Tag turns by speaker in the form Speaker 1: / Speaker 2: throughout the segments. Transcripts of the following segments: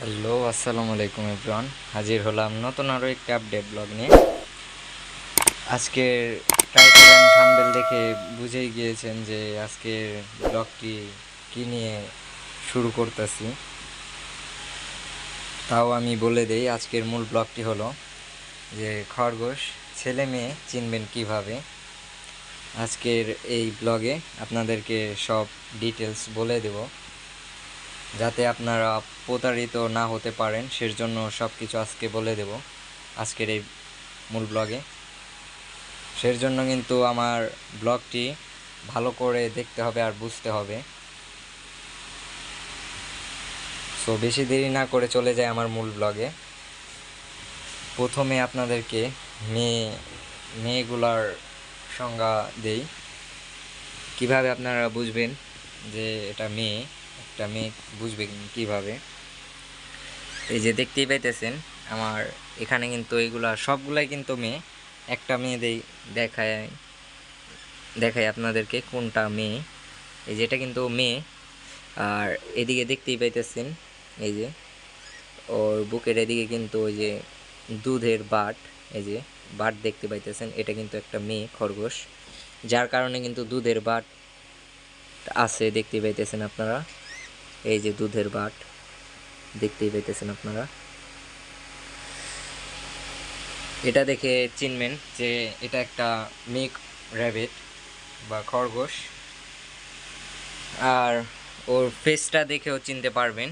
Speaker 1: আসসালামু আলাইকুম এভরিওয়ান। হাজির হলাম নতুন আরও একটি আপডেট ব্লগ নিয়ে। আজকের টাইটেল অ্যান্ড থাম্বেল দেখে বুঝেই গিয়েছেন যে আজকের ব্লগটি কী নিয়ে শুরু করতেছি। তাও আমি বলে দেই, আজকের মূল ব্লগটি হলো যে খরগোশ ছেলে মেয়ে চিনবেন কীভাবে। আজকের এই ব্লগে আপনাদেরকে সব ডিটেলস বলে দেবো। যাতে আপনারা প্রতারিত না হতে পারেন সের জন্য সব কিছু আজকে বলে দেব, আজকের এই মূল ব্লগে। সের জন্য কিন্তু আমার ব্লগটি ভালো করে দেখতে হবে আর বুঝতে হবে। সো বেশি দেরি না করে চলে যায় আমার মূল ব্লগে। প্রথমে আপনাদেরকে মেয়ে, মেয়েগুলার সংজ্ঞা দেই। কীভাবে আপনারা বুঝবেন যে এটা মেয়ে? একটা মেয়ে বুঝবে কীভাবে। এই যে দেখতেই পাইতেছেন, আমার এখানে কিন্তু এইগুলা সবগুলাই কিন্তু মেয়ে। একটা মেয়ে দেখায় দেখাই আপনাদেরকে কোনটা মেয়ে। এই যে এটা কিন্তু মেয়ে। আর এদিকে দেখতেই পাইতেছেন, এই যে ওর বুকের এদিকে কিন্তু ওই যে দুধের বাট, এই যে বাট দেখতে পাইতেছেন, এটা কিন্তু একটা মেয়ে খরগোশ। যার কারণে কিন্তু দুধের বাট আছে, দেখতে পাইতেছেন আপনারা। এই যে দুধের বাট, দেখতেই পাইতেছেন আপনারা। এটা দেখে চিনবেন যে এটা একটা মিক র্যাবিট বা খরগোশ। আর ওর ফেসটা দেখেও চিনতে পারবেন।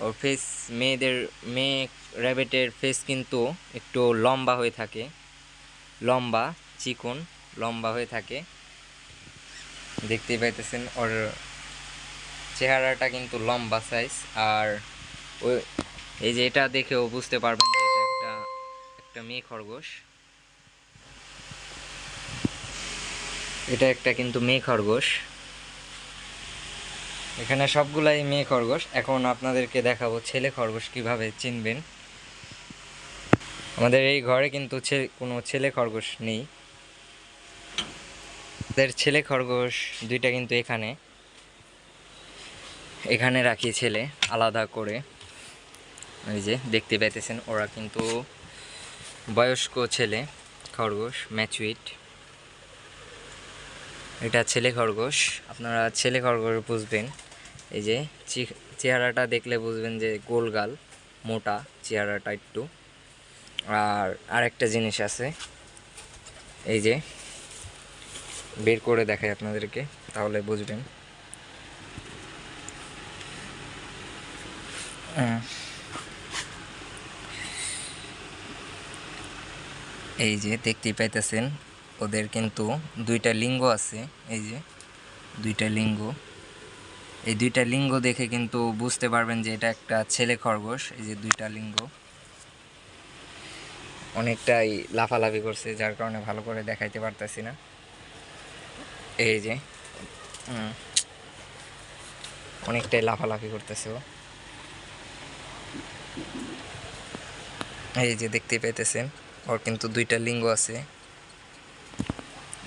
Speaker 1: ওর ফেস মেয়েদের, মেয়ে র্যাবেটের ফেস কিন্তু একটু লম্বা হয়ে থাকে। লম্বা, চিকন, লম্বা হয়ে থাকে। দেখতেই পাইতেছেন ওর চেহারাটা কিন্তু লম্বা সাইজ আর ওই, এই যে এটা দেখেও বুঝতে পারবেন যে এটা একটা একটা মেয়ে খরগোশ। এটা একটা কিন্তু মেয়ে খরগোশ। এখানে সবগুলাই মেয়ে খরগোশ। এখন আপনাদেরকে দেখাবো ছেলে খরগোশ কীভাবে চিনবেন। আমাদের এই ঘরে কিন্তু কোনো ছেলে খরগোশ নেই। আমাদের ছেলে খরগোশ দুইটা কিন্তু এখানে। এখানে রাখি ছেলে, আলাদা করে। এই যে দেখতে পাইতেছেন, ওরা কিন্তু বয়স্ক ছেলে, খরগোশ, ম্যাচুইট। এটা ছেলে খরগোশ, আপনারা ছেলে খরগোশ বুঝবেন। এই যে চেহারাটা দেখলে বুঝবেন যে গোলগাল মোটা চেহারাটা একটু। আর আরেকটা জিনিস আছে, এই যে বের করে দেখাই আপনাদেরকে, তাহলে বুঝবেন। এই যে দেখতেই পাইতেছেন, ওদের কিন্তু দুইটা লিঙ্গ আছে, এই যে দুইটা লিঙ্গ। এই দুইটা লিঙ্গ দেখে কিন্তু বুঝতে পারবেন যে এটা একটা ছেলে খরগোশ, এই যে দুইটা লিঙ্গ। অনেকটাই লাফালাফি করছে, যার কারণে ভালো করে দেখাইতে পারতেছি না। এই যে। অনেকটাই লাফালাফি করতেছে ও। এই যে দেখতে পাইতেছেন ওর কিন্তু দুইটা লিঙ্গ আছে।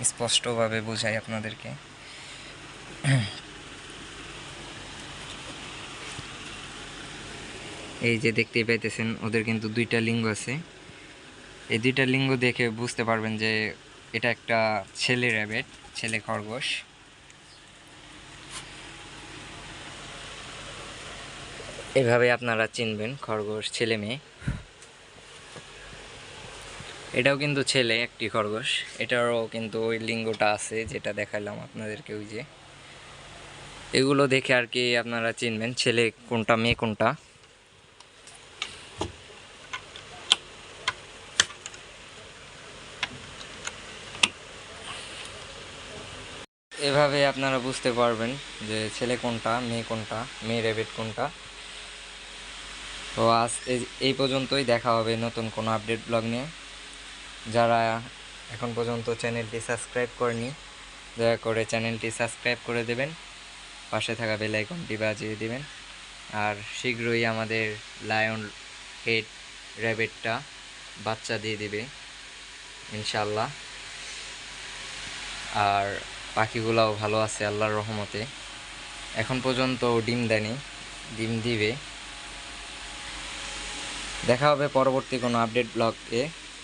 Speaker 1: স্পষ্টভাবে বোঝাই আপনাদেরকে। এই যে দেখতে পাইতেছেন ওদের কিন্তু দুইটা লিঙ্গ আছে। এই দুইটা লিঙ্গ দেখে বুঝতে পারবেন যে এটা একটা ছেলে র্যাবেট, ছেলে খরগোশ। এভাবে আপনারা চিনবেন খরগোশ ছেলে মেয়ে। এটাও কিন্তু ছেলে, একটি খরগোশ। এটারও কিন্তু ওই লিঙ্গটা আছে, যেটা দেখালাম আপনাদেরকে ওই যে। এগুলো দেখে আর কি আপনারা চিনবেন, ছেলে কোনটা, মেয়ে কোনটা। এভাবে আপনারা বুঝতে পারবেন যে ছেলে কোনটা, মেয়ে কোনটা মেয়ে রেবিট কোনটা। তো আজ এই- এই পর্যন্তই, দেখা হবে নতুন কোনো আপডেট ব্লগ নিয়ে। যারা এখন পর্যন্ত চ্যানেলটি সাবস্ক্রাইব করেনি, দয়া করে চ্যানেলটি সাবস্ক্রাইব করে দেবেন, পাশে থাকা বেল আইকনটি বাজিয়ে দেবেন, আর শীঘ্রই আমাদের লায়ন হেড র্যাবিটটা বাচ্চা দিয়ে দিবে ইনশাল্লাহ আর পাখিগুলাও ভালো আছে, আল্লাহর রহমতে। এখন পর্যন্ত ডিম দেয়নি, ডিম দিবে। দেখা হবে পরবর্তী কোনো আপডেট ব্লগে।